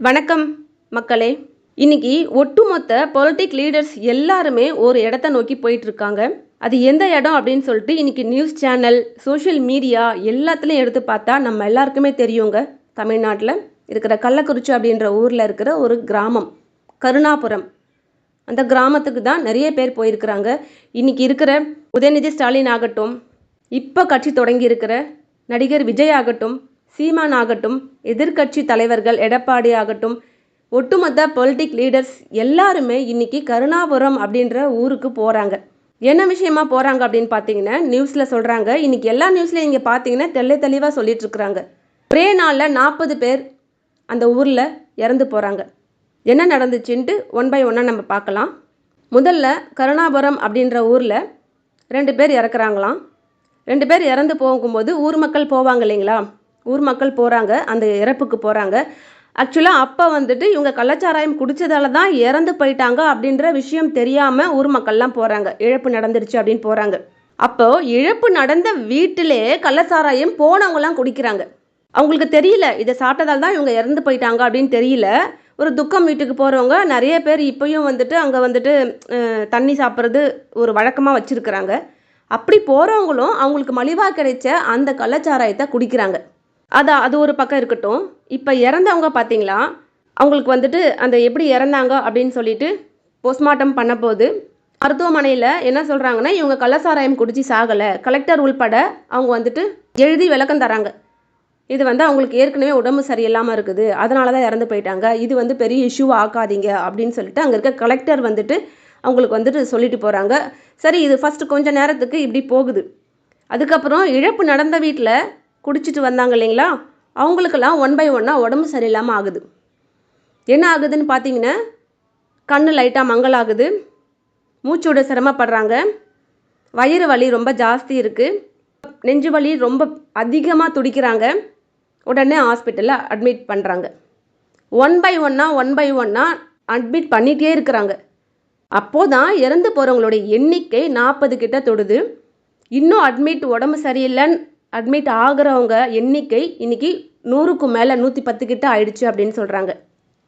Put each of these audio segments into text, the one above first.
வணக்கம் மக்களே. இன்னைக்கு ஒட்டுமொத்த பொலிட்டிக் லீடர்ஸ் எல்லாருமே ஒரு இடத்த நோக்கி போயிட்டு இருக்காங்க அது எந்த இடம் அப்படின்னு சொல்லிட்டு இன்னைக்கு நியூஸ் சேனல் சோஷியல் மீடியா எல்லாத்துலேயும் எடுத்து பார்த்தா நம்ம எல்லாருக்குமே தெரியுங்க. தமிழ்நாட்டில் இருக்கிற கள்ளக்குறிச்சி அப்படின்ற ஊரில் இருக்கிற ஒரு கிராமம் கருணாபுரம். அந்த கிராமத்துக்கு தான் நிறைய பேர் போயிருக்கிறாங்க. இன்னைக்கு இருக்கிற உதயநிதி ஸ்டாலின் ஆகட்டும் இப்போ கட்சி தொடங்கி இருக்கிற நடிகர் விஜய் ஆகட்டும் சீமான் ஆகட்டும் எதிர்க்கட்சி தலைவர்கள் எடப்பாடி ஆகட்டும் ஒட்டுமொத்த பொலிட்டிக் லீடர்ஸ் எல்லாருமே இன்னைக்கு கருணாபுரம் அப்படின்ற ஊருக்கு போகிறாங்க என்ன விஷயமா போகிறாங்க அப்படின்னு பார்த்தீங்கன்னா நியூஸில் சொல்கிறாங்க இன்னைக்கு எல்லா நியூஸ்லையும் இங்கே பார்த்தீங்கன்னா தெள்ளை தெளிவாக சொல்லிட்டு இருக்கிறாங்க. ஒரே நாளில் நாற்பது பேர் அந்த ஊரில் இறந்து போகிறாங்க என்ன நடந்துச்சுன்ட்டு ஒன் பை ஒன்னாக நம்ம பார்க்கலாம். முதல்ல கருணாபுரம் அப்படின்ற ஊரில் ரெண்டு பேர் இறக்குறாங்களாம். ரெண்டு பேர் இறந்து போகும்போது ஊர் மக்கள் போவாங்க இல்லைங்களா? ஊர் மக்கள் போகிறாங்க அந்த இறப்புக்கு போகிறாங்க ஆக்சுவலாக அப்போ வந்துட்டு இவங்க கள்ளச்சாராயம் குடித்ததால தான் இறந்து போயிட்டாங்க அப்படின்ற விஷயம் தெரியாமல் ஊர் மக்கள்லாம் போகிறாங்க இழப்பு நடந்துருச்சு அப்படின்னு போகிறாங்க அப்போது இழப்பு நடந்த வீட்டிலே கள்ளச்சாராயம் போனவங்கலாம் குடிக்கிறாங்க. அவங்களுக்கு தெரியல இதை சாப்பிட்டதால் தான் இவங்க இறந்து போயிட்டாங்க அப்படின்னு தெரியல. ஒரு துக்கம் வீட்டுக்கு போகிறவங்க நிறைய பேர் இப்போயும் வந்துட்டு அங்கே வந்துட்டு தண்ணி சாப்பிட்றது ஒரு வழக்கமாக வச்சுருக்கிறாங்க. அப்படி போகிறவங்களும் அவங்களுக்கு மலிவாக கிடைச்ச அந்த கள்ளச்சாராயத்தை குடிக்கிறாங்க. அதான் அது ஒரு பக்கம் இருக்கட்டும். இப்போ இறந்தவங்க பார்த்தீங்களா அவங்களுக்கு வந்துட்டு அந்த எப்படி இறந்தாங்க அப்படின்னு சொல்லிட்டு போஸ்ட்மார்ட்டம் பண்ண போது மருத்துவமனையில் என்ன சொல்கிறாங்கன்னா இவங்க கள்ளசாராயம் குடிச்சு சாகலை. கலெக்டர் உள்பட அவங்க வந்துட்டு எழுதி விளக்கம் தராங்க. இது வந்து அவங்களுக்கு ஏற்கனவே உடம்பு சரியில்லாமல் இருக்குது. அதனால தான் இறந்து போயிட்டாங்க. இது வந்து பெரிய இஷ்யூ ஆக்காதீங்க அப்படின்னு சொல்லிட்டு அங்கே இருக்க கலெக்டர் வந்துட்டு அவங்களுக்கு வந்துட்டு சொல்லிட்டு போகிறாங்க சரி இது ஃபஸ்ட்டு கொஞ்சம் நேரத்துக்கு இப்படி போகுது. அதுக்கப்புறம் இழப்பு நடந்த வீட்டில் குடிச்சிட்டு வந்தாங்க இல்லைங்களா? அவங்களுக்கெல்லாம் ஒன் பை ஒன்னாக உடம்பு சரியில்லாமல் ஆகுது. என்ன ஆகுதுன்னு பார்த்தீங்கன்னா கண் லைட்டாக மங்கலாகுது. மூச்சு விட சிரமப்படுறாங்க. வயிறு வலி ரொம்ப ஜாஸ்தி இருக்குது நெஞ்சு வலி ரொம்ப அதிகமாக துடிக்கிறாங்க. உடனே ஹாஸ்பிட்டலில் அட்மிட் பண்ணுறாங்க ஒன் பை ஒன்னாக ஒன் பை ஒன்னாக அட்மிட் பண்ணிகிட்டே இருக்கிறாங்க. அப்போது தான் இறந்து போகிறவங்களுடைய எண்ணிக்கை நாற்பது கிட்ட தொடுது. இன்னும் அட்மிட் உடம்பு சரியில்லைன்னு அட்மிட் ஆகுறவங்க எண்ணிக்கை இன்னைக்கு நூறுக்கு மேலே நூற்றி பத்து கிட்ட ஆயிடுச்சு அப்படின்னு சொல்கிறாங்க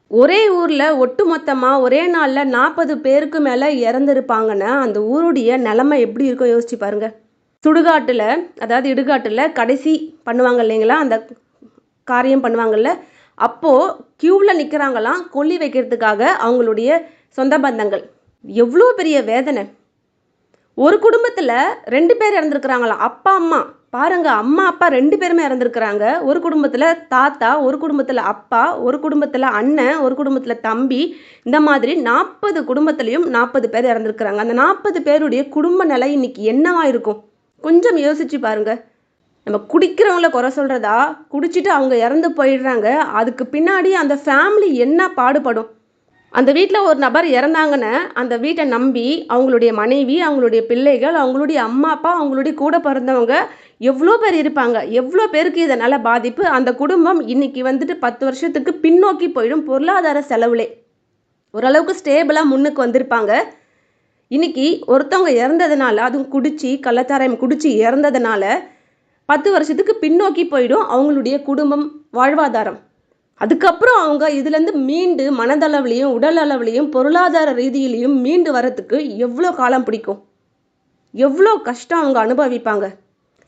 ஒரே ஊரில் ஒட்டு மொத்தமாக ஒரே நாளில் நாற்பது பேருக்கு மேலே இறந்துருப்பாங்கன்னா அந்த ஊருடைய நிலமை எப்படி இருக்கும் யோசிச்சு பாருங்க. சுடுகாட்டில் அதாவது இடுகாட்டில் கடைசி பண்ணுவாங்க இல்லைங்களா? அந்த காரியம் பண்ணுவாங்கல்ல? அப்போது க்யூவில் நிற்கிறாங்களாம் கொல்லி வைக்கிறதுக்காக அவங்களுடைய சொந்த பந்தங்கள். எவ்வளோ பெரிய வேதனை. ஒரு குடும்பத்தில் ரெண்டு பேர் இறந்துருக்குறாங்களாம். அப்பா அம்மா. பாருங்க அம்மா அப்பா ரெண்டு பேருமே இறந்துருக்குறாங்க. ஒரு குடும்பத்தில் தாத்தா ஒரு குடும்பத்தில் அப்பா ஒரு குடும்பத்தில் அண்ணன் ஒரு குடும்பத்தில் தம்பி. இந்த மாதிரி நாற்பது குடும்பத்துலேயும் நாற்பது பேர் இறந்துருக்குறாங்க. அந்த நாற்பது பேருடைய குடும்ப நிலை இன்னைக்கு என்னவா இருக்கும்? கொஞ்சம் யோசிச்சு பாருங்க. நம்ம குடிக்கிறவங்கள குறை சொல்கிறதா குடிச்சிட்டு அவங்க இறந்து போயிடுறாங்க. அதுக்கு பின்னாடி அந்த ஃபேமிலி என்ன பாடுபடும்? அந்த வீட்டில் ஒரு நபர் இறந்தாங்கன்னு அந்த வீட்டை நம்பி அவங்களுடைய மனைவி அவங்களுடைய பிள்ளைகள் அவங்களுடைய அம்மா அப்பா அவங்களுடைய கூட பிறந்தவங்க எவ்வளோ பேர் இருப்பாங்க? எவ்வளோ பேருக்கு இதனால் பாதிப்பு? அந்த குடும்பம் இன்னைக்கு வந்துட்டு பத்து வருஷத்துக்கு பின்னோக்கி போயிடும் பொருளாதார செலவுலே. ஓரளவுக்கு ஸ்டேபிளாக முன்னுக்கு வந்திருப்பாங்க. இன்னைக்கு ஒருத்தவங்க இறந்ததுனால அதுவும் குடிச்சு கள்ளத்தாராயம் குடிச்சு இறந்ததுனால பத்து வருஷத்துக்கு பின்னோக்கி போயிடும் அவங்களுடைய குடும்பம் வாழ்வாதாரம். அதுக்கப்புறம் அவங்க இதுலேருந்து மீண்டு மனதளவுலையும் உடலளவுலையும் பொருளாதார ரீதியிலையும் மீண்டு வரத்துக்கு எவ்வளோ காலம் பிடிக்கும்? எவ்வளோ கஷ்டம் அவங்க அனுபவிப்பாங்க?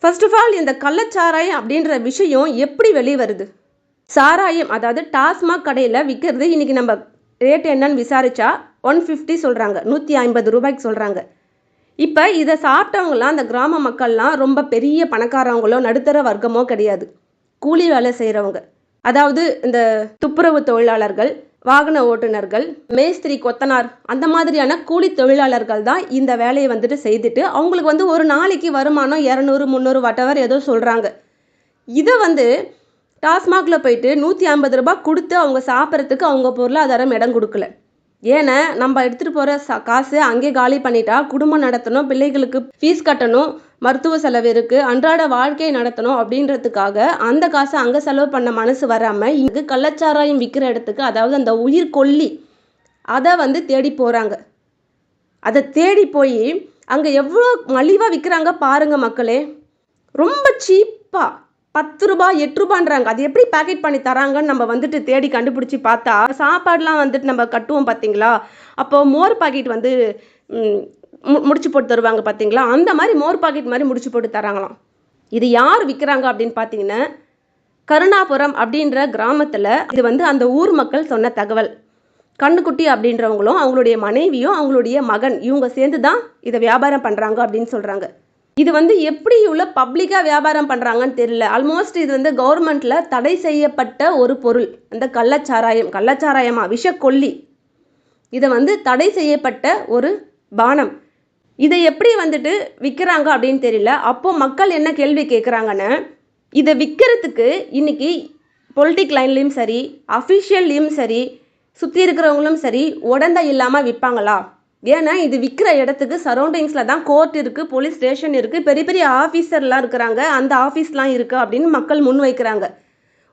ஃபர்ஸ்ட் ஆஃப் ஆல் இந்த கள்ளச்சாராயம் அப்படின்ற விஷயம் எப்படி வெளியே வருது சாராயம் அதாவது டாஸ்மாக் கடையில் விற்கிறது இன்னைக்கு நம்ம ரேட் என்னன்னு விசாரிச்சா ஒன் ஃபிஃப்டி சொல்கிறாங்க நூற்றி ஐம்பது ரூபாய்க்கு சொல்கிறாங்க இப்போ இதை சாப்பிட்டவங்களாம் அந்த கிராம மக்கள்லாம் ரொம்ப பெரிய பணக்காரவங்களோ நடுத்தர வர்க்கமோ கிடையாது. கூலி வேலை செய்கிறவங்க அதாவது இந்த துப்புரவு தொழிலாளர்கள் வாகன ஓட்டுநர்கள் மேஸ்திரி கொத்தனார் அந்த மாதிரியான கூலி தொழிலாளர்கள் தான் இந்த வேலையை வந்துட்டு செய்துட்டு அவங்களுக்கு வந்து ஒரு நாளைக்கு வருமானம் இரநூறு முந்நூறு வட்டவர் ஏதோ சொல்கிறாங்க இதை வந்து டாஸ்மாகில் போயிட்டு நூற்றி ஐம்பது ரூபாய் கொடுத்து அவங்க சாப்பிட்றதுக்கு அவங்க பொருளாதாரம் இடம் கொடுக்கல. ஏன்னா நம்ம எடுத்துகிட்டு போகிற ச காசு அங்கே காலி பண்ணிட்டா குடும்பம் நடத்தணும் பிள்ளைகளுக்கு ஃபீஸ் கட்டணும் மருத்துவ செலவு இருக்குது அன்றாட வாழ்க்கையை நடத்தணும் அப்படின்றதுக்காக அந்த காசை அங்கே செலவு பண்ண மனசு வராமல் இங்கு கள்ளச்சாராயம் விற்கிற இடத்துக்கு அதாவது அந்த உயிர் கொல்லி அதை வந்து தேடி போகிறாங்க அதை தேடி போய் அங்கே எவ்வளோ மலிவாக விற்கிறாங்க பாருங்க மக்களே. ரொம்ப சீப்பாக பத்து ரூபாய் எட்டு ரூபான்றாங்க. அது எப்படி பேக்கெட் பண்ணி தராங்கன்னு நம்ம வந்துட்டு தேடி கண்டுபிடிச்சி பார்த்தா சாப்பாடுலாம் வந்துட்டு நம்ம கட்டுவோம் பார்த்தீங்களா? அப்போ மோர் பாக்கெட் வந்து மு- முடிச்சு போட்டு தருவாங்க பார்த்தீங்களா? அந்த மாதிரி மோர் பாக்கெட் மாதிரி முடிச்சு போட்டு தராங்களாம். இது யார் விற்கிறாங்க அப்படின்னு பார்த்தீங்கன்னா கருணாபுரம் அப்படின்ற கிராமத்தில் இது வந்து அந்த ஊர் மக்கள் சொன்ன தகவல். கண்ணுக்குட்டி அப்படின்றவங்களும் அவங்களுடைய மனைவியும் அவங்களுடைய மகன் இவங்க சேர்ந்து தான் இதை வியாபாரம் பண்ணுறாங்க அப்படின்னு சொல்கிறாங்க இது வந்து எப்படி உள்ள பப்ளிக்காக வியாபாரம் பண்ணுறாங்கன்னு தெரியல. ஆல்மோஸ்ட் இது வந்து கவர்மெண்ட்டில் தடை செய்யப்பட்ட ஒரு பொருள். அந்த கள்ளச்சாராயம் கள்ளச்சாராயமா? விஷக்கொல்லி. இதை வந்து தடை செய்யப்பட்ட ஒரு பானம். இதை எப்படி வந்துட்டு விற்கிறாங்க அப்படின்னு தெரியல. அப்போ மக்கள் என்ன கேள்வி கேட்குறாங்கன்னா இதை விற்கிறதுக்கு இன்னைக்கு பொலிட்டிக் லைன்லேயும் சரி அஃபிஷியல்லையும் சரி சுற்றி இருக்கிறவங்களும் சரி உடந்த இல்லாமல் விற்பாங்களா ஏன்னா இது விற்கிற இடத்துக்கு சரௌண்டிங்ஸில் தான் கோர்ட் இருக்குது போலீஸ் ஸ்டேஷன் இருக்குது பெரிய பெரிய ஆஃபீஸர்லாம் இருக்கிறாங்க. அந்த ஆஃபீஸ்லாம் இருக்குது அப்படின்னு மக்கள் முன் வைக்கிறாங்க.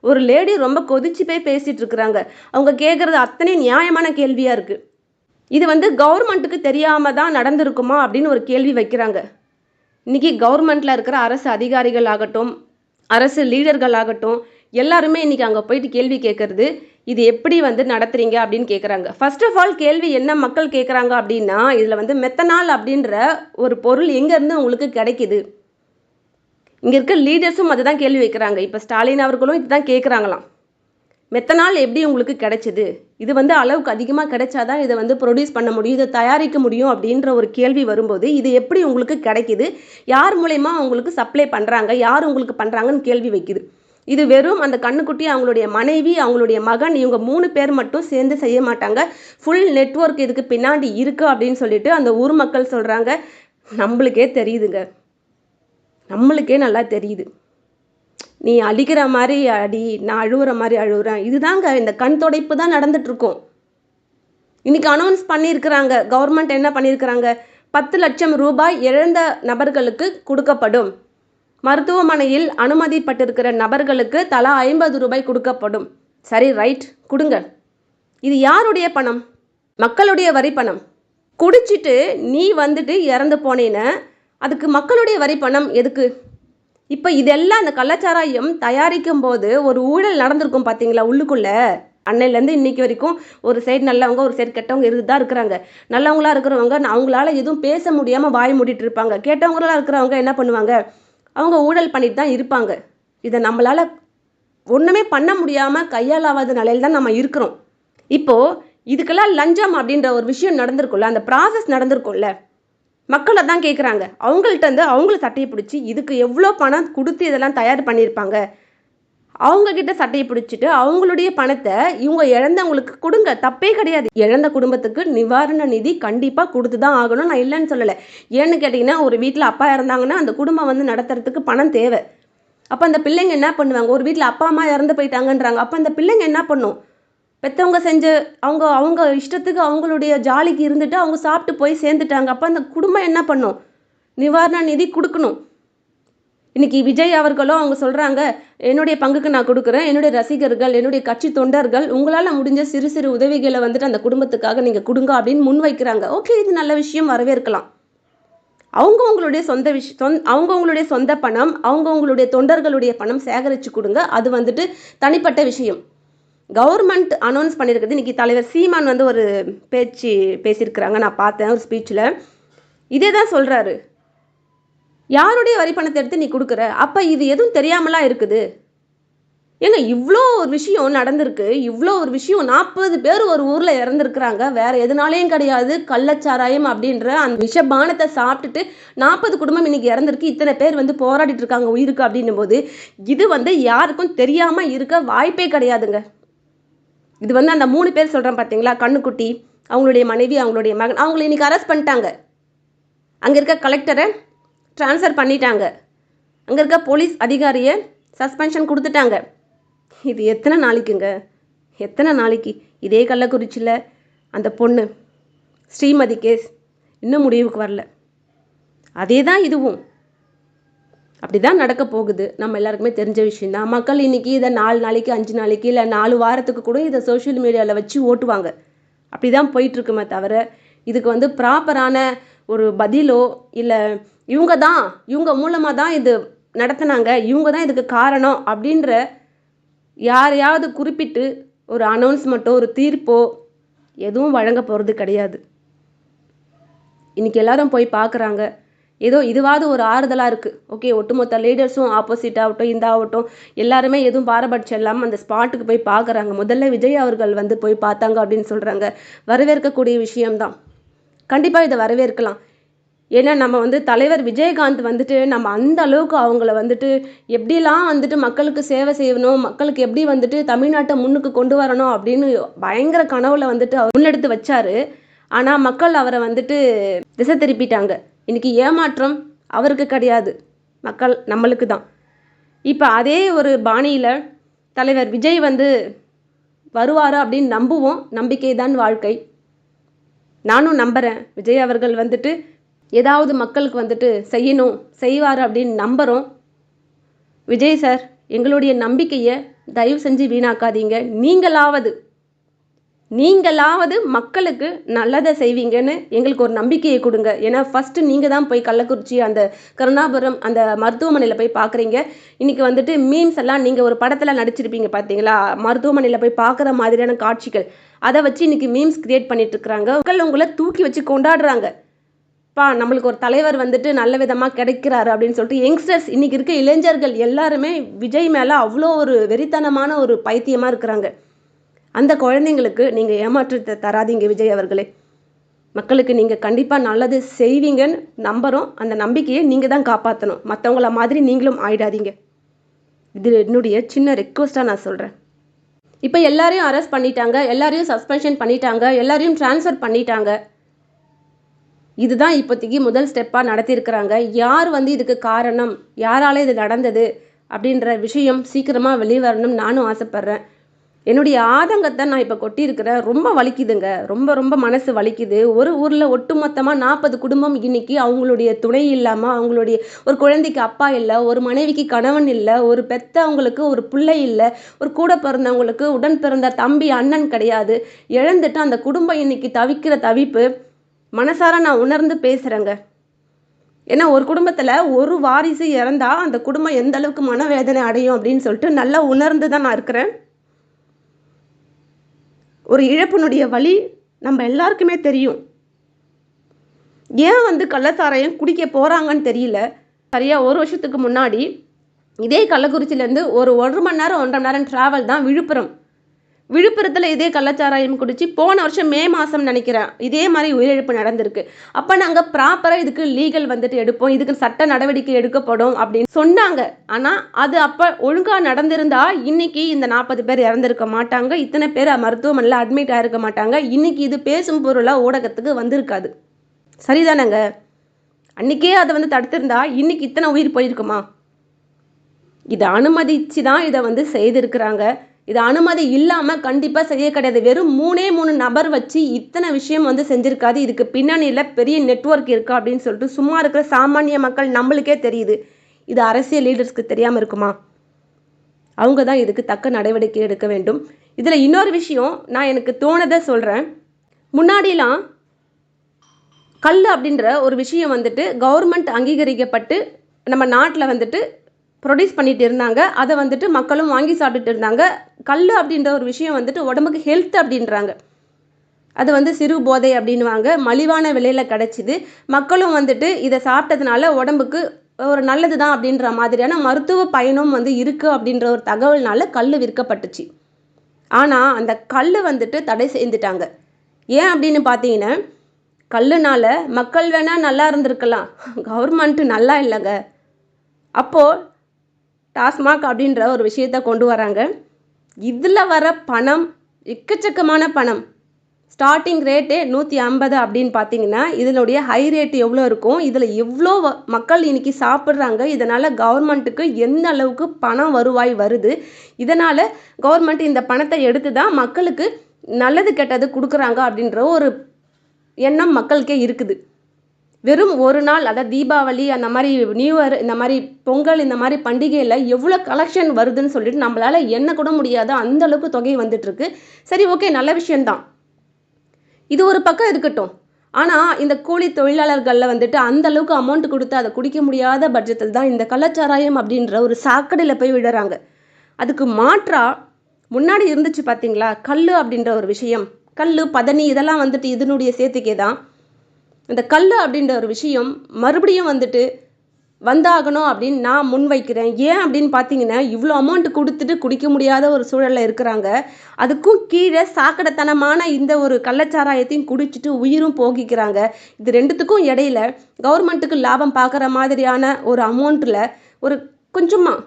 ஒரு லேடி ரொம்ப கொதிச்சு போய் பேசிகிட்டு இருக்கிறாங்க. அவங்க கேட்குறது அத்தனை நியாயமான கேள்வியாக இருக்குது இது வந்து கவர்மெண்ட்டுக்கு தெரியாமல் தான் நடந்திருக்குமா அப்படின்னு ஒரு கேள்வி வைக்கிறாங்க. இன்னைக்கு கவர்மெண்ட்டில் இருக்கிற அரசு அதிகாரிகள் ஆகட்டும் அரசு லீடர்கள் ஆகட்டும் எல்லாருமே இன்றைக்கி அங்கே போயிட்டு கேள்வி கேட்குறது இது எப்படி வந்து நடத்துறீங்க அப்படின்னு கேட்குறாங்க ஃபர்ஸ்ட் ஆஃப் ஆல் கேள்வி என்ன மக்கள் கேட்குறாங்க அப்படின்னா இதில் வந்து மெத்தனால் அப்படின்ற ஒரு பொருள் எங்கேருந்து உங்களுக்கு கிடைக்குது? இங்கே இருக்க லீடர்ஸும் அதை தான் கேள்வி வைக்கிறாங்க. இப்போ ஸ்டாலின் அவர்களும் இதுதான் கேட்குறாங்களாம் மெத்தனால் எப்படி உங்களுக்கு கிடைச்சிது? இது வந்து அளவுக்கு அதிகமாக கிடைச்சாதான் இதை வந்து ப்ரொடியூஸ் பண்ண முடியும் இதை தயாரிக்க முடியும் அப்படின்ற ஒரு கேள்வி வரும்போது இது எப்படி உங்களுக்கு கிடைக்கிது? யார் மூலயமா உங்களுக்கு சப்ளை பண்ணுறாங்க யார் உங்களுக்கு பண்ணுறாங்கன்னு கேள்வி வைக்குது? இது வெறும் அந்த கண்ணுக்குட்டி அவங்களுடைய மனைவி அவங்களுடைய மகன் இவங்க மூணு பேர் மட்டும் சேர்ந்து செய்ய மாட்டாங்க. ஃபுல் நெட்வொர்க் இதுக்கு பின்னாடி இருக்கு அப்படின்னு சொல்லிட்டு அந்த ஊர் மக்கள் சொல்கிறாங்க நம்மளுக்கே தெரியுதுங்க. நம்மளுக்கே நல்லா தெரியுது. நீ அடிக்கிற மாதிரி அடி நான் அழுகுற மாதிரி அழுகுறேன் இதுதாங்க இந்த கண் துடைப்பு தான் நடந்துட்டு இன்றைக்கி இன்னைக்கு அனௌன்ஸ் பண்ணியிருக்கிறாங்க. கவர்மெண்ட் என்ன பண்ணியிருக்கிறாங்க? பத்து லட்சம் ரூபாய் இழந்த நபர்களுக்கு கொடுக்கப்படும். மருத்துவமனையில் அனுமதிப்பட்டிருக்கிற நபர்களுக்கு தலா ஐம்பது ரூபாய் கொடுக்கப்படும். சரி ரைட் கொடுங்க. இது யாருடைய பணம்? மக்களுடைய வரி பணம். குடிச்சிட்டு நீ வந்துட்டு இறந்து போனேன்னு அதுக்கு மக்களுடைய வரி பணம் எதுக்கு? இப்போ இதெல்லாம் அந்த கள்ளச்சாராயம் தயாரிக்கும் போது ஒரு ஊழல் நடந்திருக்கும் பார்த்தீங்களா உள்ளுக்குள்ள? அன்னையிலேருந்து இன்னைக்கு வரைக்கும் ஒரு சைடு நல்லவங்க ஒரு சைடு கெட்டவங்க இருந்து தான் இருக்கிறாங்க. நல்லவங்களா இருக்கிறவங்க அவங்களால எதுவும் பேச முடியாமல் வாய் மூடிட்டு இருப்பாங்க. கெட்டவங்களா இருக்கிறவங்க என்ன பண்ணுவாங்க? அவங்க ஊழல் பண்ணிட்டு தான் இருப்பாங்க. இதை நம்மளால் ஒன்றுமே பண்ண முடியாமல் கையாளாவாத நிலையில் தான் நம்ம இருக்கிறோம். இப்போ இதுக்கெல்லாம் லஞ்சம் அப்படின்ற ஒரு விஷயம் நடந்திருக்கும்ல அந்த ப்ராசஸ் நடந்திருக்கும்ல மக்கள் அதான் கேட்குறாங்க அவங்கள்ட்ட வந்து அவங்கள சட்டையை பிடிச்சி இதுக்கு எவ்வளோ பணம் கொடுத்து இதெல்லாம் தயார் பண்ணியிருப்பாங்க? அவங்கக்கிட்ட சட்டையை பிடிச்சிட்டு அவங்களுடைய பணத்தை இவங்க இழந்தவங்களுக்கு கொடுங்க. தப்பே கிடையாது. இழந்த குடும்பத்துக்கு நிவாரண நிதி கண்டிப்பாக கொடுத்து தான் ஆகணும். நான் இல்லைன்னு சொல்லலை. ஏன்னு கேட்டிங்கன்னா ஒரு வீட்டில் அப்பா இறந்தாங்கன்னா அந்த குடும்பம் வந்து நடத்துறதுக்கு பணம் தேவை. அப்போ அந்த பிள்ளைங்க என்ன பண்ணுவாங்க? ஒரு வீட்டில் அப்பா அம்மா இறந்து போயிட்டாங்கன்றாங்க. அப்போ அந்த பிள்ளைங்க என்ன பண்ணும்? பெற்றவங்க செஞ்ச அவங்க அவங்க இஷ்டத்துக்கு அவங்களுடைய ஜாலிக்கு இருந்துட்டு அவங்க சாப்பிட்டு போய் சேர்ந்துட்டாங்க. அப்போ அந்த குடும்பம் என்ன பண்ணும்? நிவாரண நிதி கொடுக்கணும். இன்னைக்கு விஜய் அவர்களும் அவங்க சொல்கிறாங்க என்னுடைய பங்குக்கு நான் கொடுக்குறேன். என்னுடைய ரசிகர்கள் என்னுடைய கட்சி தொண்டர்கள் உங்களால் முடிஞ்ச சிறு சிறு உதவிகளை வந்துட்டு அந்த குடும்பத்துக்காக நீங்கள் கொடுங்க அப்படின்னு முன் வைக்கிறாங்க. ஓகே இது நல்ல விஷயம் வரவேற்கலாம். அவங்கவுங்களுடைய சொந்த விஷ சொந் அவங்கவுங்களுடைய சொந்த பணம் அவங்கவுங்களுடைய தொண்டர்களுடைய பணம் சேகரித்து கொடுங்க. அது வந்துட்டு தனிப்பட்ட விஷயம். கவர்மெண்ட் அனௌன்ஸ் பண்ணியிருக்கிறது இன்னைக்கு தலைவர் சீமான் வந்து ஒரு பேச்சு பேசியிருக்கிறாங்க. நான் பார்த்தேன் ஒரு ஸ்பீச்சில் இதே தான் சொல்கிறாரு யாருடைய வரி பணத்தை எடுத்து நீ கொடுக்குற? அப்போ இது எதுவும் தெரியாமலாம் இருக்குது? ஏங்க இவ்வளோ ஒரு விஷயம் நடந்திருக்கு. இவ்வளோ ஒரு விஷயம் நாற்பது பேர் ஒரு ஊரில் இறந்துருக்குறாங்க. வேற எதுனாலையும் கிடையாது. கள்ளச்சாராயம் அப்படின்ற அந்த விஷபானத்தை சாப்பிட்டுட்டு நாற்பது குடும்பம் இன்னைக்கு இறந்துருக்கு. இத்தனை பேர் வந்து போராடிட்டு இருக்காங்க உயிருக்கு அப்படின்னும் போது இது வந்து யாருக்கும் தெரியாமல் இருக்க வாய்ப்பே கிடையாதுங்க. இது வந்து அந்த மூணு பேர் சொல்கிறேன் பார்த்தீங்களா கண்ணுக்குட்டி அவங்களுடைய மனைவி அவங்களுடைய மகன். அவங்கள இன்னைக்கு அரெஸ்ட் பண்ணிட்டாங்க. அங்கே இருக்க கலெக்டரை ட்ரான்ஸ்ஃபர் பண்ணிட்டாங்க. அங்கே இருக்க போலீஸ் அதிகாரியை சஸ்பென்ஷன் கொடுத்துட்டாங்க. இது எத்தனை நாளைக்குங்க? எத்தனை நாளைக்கு? இதே கள்ளக்குறிச்சியில் அந்த பொண்ணு ஸ்ரீமதி கேஸ் இன்னும் முடிவுக்கு வரல. அதே தான் இதுவும். அப்படி தான் நடக்க போகுது. நம்ம எல்லாருக்குமே தெரிஞ்ச விஷயம் தான். மக்கள் இன்னைக்கு இதை நாலு நாளைக்கு அஞ்சு நாளைக்கு இல்லை நாலு வாரத்துக்கு கூட இதை சோஷியல் மீடியாவில் வச்சு ஓட்டுவாங்க. அப்படி தான் போயிட்டுருக்குமே தவிர இதுக்கு வந்து ப்ராப்பரான ஒரு பதிலோ இல்லை இவங்க தான் இவங்க மூலமாக தான் இது நடத்தினாங்க இவங்க தான் இதுக்கு காரணம் அப்படின்ற யாரையாவது குறிப்பிட்டு ஒரு அனௌன்ஸ்மெண்ட்டோ ஒரு தீர்ப்போ எதுவும் வழங்க போகிறது கிடையாது. இன்றைக்கி எல்லாரும் போய் பார்க்குறாங்க ஏதோ இதுவாவது ஒரு ஆறுதலாக இருக்குது ஓகே ஒட்டுமொத்த லீடர்ஸும் ஆப்போசிட் ஆகட்டும் இந்த ஆகட்டும் எல்லாருமே எதுவும் பாரபட்சம் இல்லாமல் அந்த ஸ்பாட்டுக்கு போய் பார்க்குறாங்க முதல்ல விஜய் அவர்கள் வந்து போய் பார்த்தாங்க அப்படின்னு சொல்கிறாங்க வரவேற்கக்கூடிய விஷயம்தான். கண்டிப்பாக இதை வரவேற்கலாம். ஏன்னா நம்ம வந்து தலைவர் விஜயகாந்த் வந்துட்டு நம்ம அந்த அளவுக்கு அவங்கள வந்துட்டு எப்படிலாம் வந்துட்டு மக்களுக்கு சேவை செய்யணும் மக்களுக்கு எப்படி வந்துட்டு தமிழ்நாட்டை முன்னுக்கு கொண்டு வரணும் அப்படின்னு பயங்கர கனவுல வந்துட்டு அவர் முன்னெடுத்து வச்சாரு. ஆனால் மக்கள் அவரை வந்துட்டு திசை திருப்பிட்டாங்க. இன்னைக்கு ஏமாற்றம் அவருக்கு கிடையாது. மக்கள் நம்மளுக்கு தான். இப்போ அதே ஒரு பாணியில் தலைவர் விஜய் வந்து வருவார் அப்படின்னு நம்புவோம். நம்பிக்கை தான் வாழ்க்கை. நானும் நம்புகிறேன் விஜய் அவர்கள் வந்துட்டு ஏதாவது மக்களுக்கு வந்துட்டு செய்யணும் செய்வார் அப்படின்னு நம்புகிறோம் விஜய் சார் எங்களுடைய நம்பிக்கையை தயவு செஞ்சு வீணாக்காதீங்க. நீங்களாவது நீங்களாவது மக்களுக்கு நல்லதை செய்வீங்கன்னு எங்களுக்கு ஒரு நம்பிக்கையை கொடுங்க. ஏன்னா ஃபஸ்ட்டு நீங்கள் தான் போய் கள்ளக்குறிச்சி அந்த கருணாபுரம் அந்த மருத்துவமனையில் போய் பார்க்குறீங்க. இன்றைக்கி வந்துட்டு மீம்ஸ் எல்லாம் நீங்கள் ஒரு படத்தில் நடிச்சிருப்பீங்க பார்த்தீங்களா மருத்துவமனையில் போய் பார்க்குற மாதிரியான காட்சிகள். அதை வச்சு இன்றைக்கி மீம்ஸ் கிரியேட் பண்ணிட்டு இருக்கிறாங்க. மக்கள் உங்களை தூக்கி வச்சு கொண்டாடுறாங்க. பா நம்மளுக்கு ஒரு தலைவர் வந்துட்டு நல்ல விதமாக கிடைக்கிறாரு அப்படின்னு சொல்லிட்டு யங்ஸ்டர்ஸ் இன்றைக்கி இருக்க இளைஞர்கள் எல்லாருமே விஜய் மேலே அவ்வளோ ஒரு வெறித்தனமான ஒரு பைத்தியமாக இருக்கிறாங்க. அந்த குழந்தைங்களுக்கு நீங்கள் ஏமாற்றத்தை தராதீங்க விஜய் அவர்களே. மக்களுக்கு நீங்கள் கண்டிப்பாக நல்லது செய்வீங்கன்னு நம்புகிறோம் அந்த நம்பிக்கையை நீங்கள் தான் காப்பாற்றணும் மற்றவங்கள மாதிரி நீங்களும் ஆயிடாதீங்க. இது என்னுடைய சின்ன ரெக்வஸ்ட்டாக நான் சொல்கிறேன் இப்போ எல்லாரையும் அரெஸ்ட் பண்ணிட்டாங்க. எல்லாரையும் சஸ்பென்ஷன் பண்ணிட்டாங்க. எல்லாரையும் ட்ரான்ஸ்ஃபர் பண்ணிட்டாங்க. இதுதான் இப்போதைக்கு முதல் ஸ்டெப்பாக நடத்தியிருக்கிறாங்க. யார் வந்து இதுக்கு காரணம்? யாரால இது நடந்தது? அப்படின்ற விஷயம் சீக்கிரமாக வெளியே வரணும்னு நானும் ஆசைப்பட்றேன். என்னுடைய ஆதங்கத்தை நான் இப்போ கொட்டியிருக்கிறேன் ரொம்ப வலிக்குதுங்க. ரொம்ப ரொம்ப மனசு வலிக்குது. ஒரு ஊரில் ஒட்டுமொத்தமாக நாற்பது குடும்பம் இன்னைக்கு அவங்களுடைய துணை இல்லாமல் அவங்களுடைய ஒரு குழந்தைக்கு அப்பா இல்லை ஒரு மனைவிக்கு கணவன் இல்லை ஒரு பெத்த அவங்களுக்கு ஒரு பிள்ளை இல்லை ஒரு கூட பிறந்தவங்களுக்கு உடன் பிறந்த தம்பி அண்ணன் கிடையாது. இழந்துட்டு அந்த குடும்பம் இன்னைக்கு தவிக்கிற தவிப்பு மனசார நான் உணர்ந்து பேசுகிறேங்க ஏன்னா ஒரு குடும்பத்தில் ஒரு வாரிசு இறந்தால் அந்த குடும்பம் எந்த அளவுக்கு மனவேதனை அடையும் அப்படின்னு சொல்லிட்டு நல்லா உணர்ந்து தான் நான் இருக்கிறேன். ஒரு இழப்பினுடைய வழி நம்ம எல்லாருக்குமே தெரியும். ஏன் வந்து கள்ளச்சாராயம் குடிக்க போகிறாங்கன்னு தெரியல. சரியாக ஒரு வருஷத்துக்கு முன்னாடி இதே கள்ளக்குறிச்சியிலேருந்து ஒரு ஒரு மணி நேரம் ஒன்றரை மணி நேரம் ட்ராவல் தான் விழுப்புரம். விழுப்புரத்தில் இதே கள்ளச்சாராயம் குடிச்சு போன வருஷம் மே மாதம் நினைக்கிறேன். இதே மாதிரி உயிரிழப்பு நடந்திருக்கு. அப்போ நாங்கள் ப்ராப்பராக இதுக்கு லீகல் வந்துட்டு எடுப்போம். இதுக்கு சட்ட நடவடிக்கை எடுக்கப்படும் அப்படின்னு சொன்னாங்க. ஆனால் அது அப்போ ஒழுங்காக நடந்திருந்தா இன்னைக்கு இந்த நாற்பது பேர் இறந்திருக்க மாட்டாங்க. இத்தனை பேர் மருத்துவமனையில் அட்மிட் ஆகிருக்க மாட்டாங்க. இன்னைக்கு இது பேசும் பொருளாக ஊடகத்துக்கு வந்திருக்காது. சரிதானங்க? அன்னைக்கே அதை வந்து தடுத்திருந்தா இன்னைக்கு இத்தனை உயிர் போயிருக்குமா? இதை அனுமதிச்சு தான் இதை வந்து செய்திருக்கிறாங்க. இது அனுமதி இல்லாமல் கண்டிப்பாக செய்ய கிடையாது. வெறும் மூணே மூணு நபர் வச்சு இத்தனை விஷயம் வந்து செஞ்சுருக்காது. இதுக்கு பின்னணியில் பெரிய நெட்ஒர்க் இருக்கா அப்படின்னு சொல்லிட்டு சும்மா இருக்கிற சாமானிய மக்கள் நம்மளுக்கே தெரியுது. இது அரசியல் லீடர்ஸ்க்கு தெரியாமல் இருக்குமா? அவங்க தான் இதுக்கு தக்க நடவடிக்கை எடுக்க வேண்டும். இதில் இன்னொரு விஷயம் நான் எனக்கு தோணதை சொல்கிறேன் முன்னாடிலாம் கல் அப்படின்ற ஒரு விஷயம் வந்துட்டு கவர்மெண்ட் அங்கீகரிக்கப்பட்டு நம்ம நாட்டில் வந்துட்டு ப்ரொடியூஸ் பண்ணிகிட்டு இருந்தாங்க. அதை வந்துட்டு மக்களும் வாங்கி சாப்பிட்டுட்டு இருந்தாங்க. கல் அப்படின்ற ஒரு விஷயம் வந்துட்டு உடம்புக்கு ஹெல்த் அப்படின்றாங்க. அது வந்து சிறு போதை அப்படின்வாங்க மலிவான விலையில் கிடச்சிது. மக்களும் வந்துட்டு இதை சாப்பிட்டதுனால உடம்புக்கு ஒரு நல்லது தான் அப்படின்ற மாதிரியான மருத்துவ பயனும் வந்து இருக்குது அப்படின்ற ஒரு தகவல்னால கல் விற்கப்பட்டுச்சு. ஆனால் அந்த கல் வந்துட்டு தடை செய்துட்டாங்க. ஏன் அப்படின்னு பார்த்தீங்கன்னா கல்லுனால மக்கள் வேணால் நல்லா இருந்திருக்கலாம். கவர்மெண்ட்டு நல்லா இல்லைங்க. அப்போது டாஸ்மாக் அப்படின்ற ஒரு விஷயத்த கொண்டு வராங்க. இதில் வர பணம் எக்கச்சக்கமான பணம். ஸ்டார்டிங் ரேட்டே நூற்றி ஐம்பது அப்படின்னு பார்த்தீங்கன்னா இதனுடைய ஹை ரேட் எவ்வளோ இருக்கும் இதில் எவ்வளோ மக்கள் இன்னைக்கு சாப்பிட்றாங்க இதனால் கவர்மெண்ட்டுக்கு எந்த அளவுக்கு பணம் வருவாய் வருது இதனால் கவர்மெண்ட் இந்த பணத்தை எடுத்து தான் மக்களுக்கு நல்லது கெட்டது கொடுக்குறாங்க அப்படின்ற ஒரு எண்ணம் மக்களுக்கே இருக்குது. வெறும் ஒரு நாள் அதாவது தீபாவளி அந்த மாதிரி நியூ இயர் இந்த மாதிரி பொங்கல் இந்த மாதிரி பண்டிகையில் எவ்வளோ கலெக்ஷன் வருதுன்னு சொல்லிட்டு நம்மளால் என்ன கூட முடியாத. அந்த அளவுக்கு தொகை வந்துட்டுருக்கு. சரி ஓகே நல்ல விஷயந்தான் இது ஒரு பக்கம் இருக்கட்டும். ஆனால் இந்த கூலி தொழிலாளர்களில் வந்துட்டு அந்த அளவுக்கு அமௌண்ட் கொடுத்து அதை குடிக்க முடியாத பட்ஜெட்டில் தான் இந்த கள்ளச்சாராயம் அப்படின்ற ஒரு சாக்கடையில் போய் விடுறாங்க அதுக்கு மாற்றாக முன்னாடி இருந்துச்சு பார்த்தீங்களா கல் அப்படின்ற ஒரு விஷயம். கல் பதனி இதெல்லாம் வந்துட்டு இதனுடைய சேர்த்துக்கே தான். இந்த கல் அப்படின்ற ஒரு விஷயம் மறுபடியும் வந்துட்டு வந்தாகணும் அப்படின்னு நான் முன்வைக்கிறேன் ஏன் அப்படின்னு பார்த்தீங்கன்னா இவ்வளோ அமௌண்ட் கொடுத்துட்டு குடிக்க முடியாத ஒரு சூழலில் இருக்கிறாங்க. அதுக்கும் கீழே சாக்கடைத்தனமான இந்த ஒரு கள்ளச்சாராயத்தையும் குடிச்சிட்டு உயிரும் போகிக்கிறாங்க. இது ரெண்டுத்துக்கும் இடையில கவர்மெண்ட்டுக்கு லாபம் பார்க்குற மாதிரியான ஒரு அமௌண்ட்டில் ஒரு கொஞ்சமாக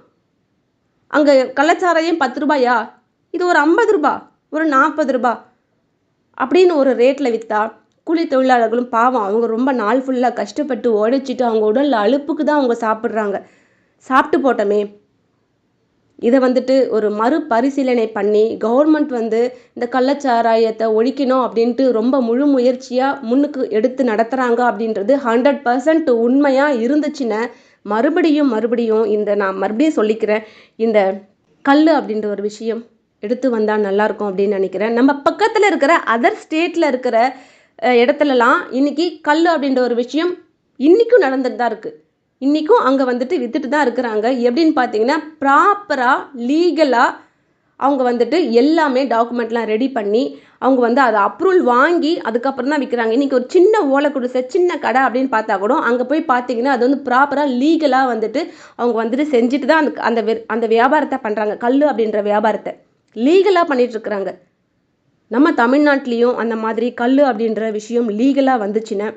அங்கே கள்ளச்சாராயம் பத்து ரூபாயா? இது ஒரு ஐம்பது ரூபா ஒரு நாற்பது ரூபா அப்படின்னு ஒரு ரேட்டில் விற்றா கூலி தொழிலாளர்களும் பாவம் அவங்க ரொம்ப நாள் ஃபுல்லாக கஷ்டப்பட்டு உழைச்சிட்டு அவங்க உடல் அழுப்புக்கு தான் அவங்க சாப்பிட்றாங்க. சாப்பிட்டு போட்டோமே. இதை வந்துட்டு ஒரு மறுபரிசீலனை பண்ணி கவர்மெண்ட் வந்து இந்த கள்ளச்சாராயத்தை ஒழிக்கணும் அப்படின்ட்டு ரொம்ப முழு முயற்சியாக முன்னுக்கு எடுத்து நடத்துகிறாங்க அப்படின்றது ஹண்ட்ரட் பர்சன்ட் உண்மையாக இருந்துச்சுன்னா மறுபடியும் மறுபடியும் இந்த நான் மறுபடியும் சொல்லிக்கிறேன் இந்த கல் அப்படின்ற ஒரு விஷயம் எடுத்து வந்தால் நல்லாயிருக்கும் அப்படின்னு நினைக்கிறேன். நம்ம பக்கத்தில் இருக்கிற அதர் ஸ்டேட்டில் இருக்கிற இடத்துலலாம் இன்னைக்கு கல் அப்படின்ற ஒரு விஷயம் இன்றைக்கும் நடந்துட்டு தான் இருக்குது இன்றைக்கும் அங்கே வந்துட்டு வித்துட்டு தான் இருக்கிறாங்க. எப்படின்னு பார்த்தீங்கன்னா ப்ராப்பராக லீகலாக அவங்க வந்துட்டு எல்லாமே டாக்குமெண்ட்லாம் ரெடி பண்ணி அவங்க வந்து அதை அப்ரூவல் வாங்கி அதுக்கப்புறம் தான் விற்கிறாங்க இன்றைக்கி ஒரு சின்ன ஓலை குடிசை சின்ன கடை அப்படின்னு பார்த்தா கூட அங்கே போய் பார்த்தீங்கன்னா அது வந்து ப்ராப்பராக லீகலாக வந்துட்டு அவங்க வந்துட்டு செஞ்சுட்டு தான் அந்த அந்த அந்த வியாபாரத்தை பண்ணுறாங்க கல் அப்படின்ற வியாபாரத்தை. லீகலாக பண்ணிகிட்ருக்குறாங்க நம்ம தமிழ்நாட்டிலையும் அந்த மாதிரி கல் அப்படின்ற விஷயம் லீகலாக வந்துச்சுன்னா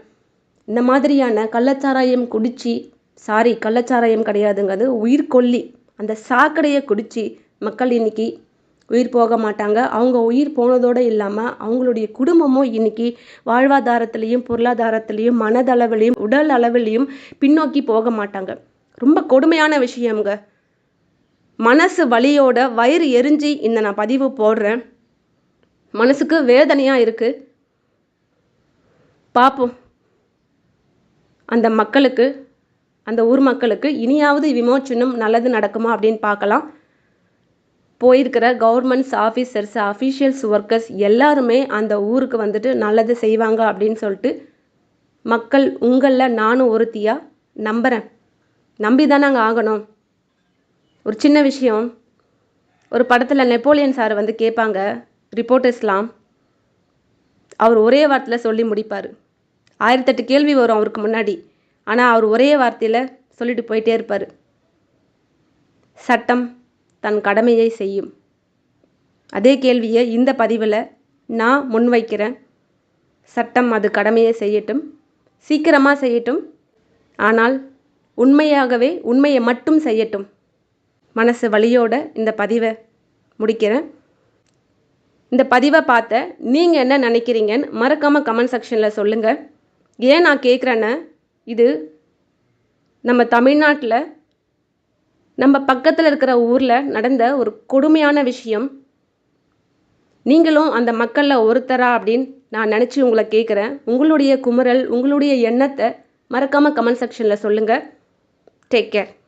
இந்த மாதிரியான கள்ளச்சாராயம் குடிச்சு சாரி கள்ளச்சாராயம் கிடையாதுங்க அது அந்த சாக்கடையை குடித்து மக்கள் இன்னைக்கு உயிர் போக மாட்டாங்க. அவங்க உயிர் போனதோடு இல்லாமல் அவங்களுடைய குடும்பமும் இன்னைக்கு வாழ்வாதாரத்திலையும் பொருளாதாரத்திலையும் மனதளவிலையும் உடல் அளவிலையும் பின்னோக்கி போக மாட்டாங்க. ரொம்ப கொடுமையான விஷயம்ங்க. மனசு வலியோட வயிறு எரிஞ்சு இந்த நான் பதிவு போடுறேன். மனசுக்கு வேதனையாக இருக்குது பார்ப்போம் அந்த மக்களுக்கு அந்த ஊர் மக்களுக்கு இனியாவது விமோச்சனம் நல்லது நடக்குமா அப்படின்னு பார்க்கலாம். போயிருக்கிற கவர்மெண்ட்ஸ் ஆஃபீஸர்ஸ் அஃபீஷியல்ஸ் ஒர்க்கர்ஸ் எல்லாருமே அந்த ஊருக்கு வந்துட்டு நல்லது செய்வாங்க அப்படின்னு சொல்லிட்டு மக்கள் உங்களில் நானும் ஒருத்தியாக நம்புகிறேன் நம்பி நாங்கள் ஆகணும். ஒரு சின்ன விஷயம். ஒரு படத்தில் நெப்போலியன் சார் வந்து கேட்பாங்க ரிப்போர்ட்டர்ஸ்லாம் அவர் ஒரே வார்த்தையில் சொல்லி முடிப்பார். ஆயிரத்தெட்டு கேள்வி வரும் அவருக்கு முன்னாடி. ஆனால் அவர் ஒரே வார்த்தையில் சொல்லிட்டு போயிட்டே இருப்பார். சட்டம் தன் கடமையை செய்யும். அதே கேள்வியை இந்த பதிவில் நான் முன்வைக்கிறேன். சட்டம் அது கடமையை செய்யட்டும் சீக்கிரமாக செய்யட்டும் ஆனால் உண்மையாகவே உண்மையை மட்டும் செய்யட்டும். மனசு வழியோட இந்த பதிவை முடிக்கிறேன். இந்த பதிவை பார்த்த நீங்கள் என்ன நினைக்கிறீங்கன்னு மறக்காமல் கமெண்ட் செக்ஷனில் சொல்லுங்கள் ஏன் நான் கேட்குறேன்னு இது நம்ம தமிழ்நாட்டில் நம்ம பக்கத்தில் இருக்கிற ஊரில் நடந்த ஒரு கொடுமையான விஷயம். நீங்களும் அந்த மக்களில் ஒருத்தரா அப்படின்னு நான் நினச்சி உங்களை கேட்குறேன் உங்களுடைய குமுறல் உங்களுடைய எண்ணத்தை மறக்காமல் கமெண்ட் செக்ஷனில் சொல்லுங்கள் டேக் கேர்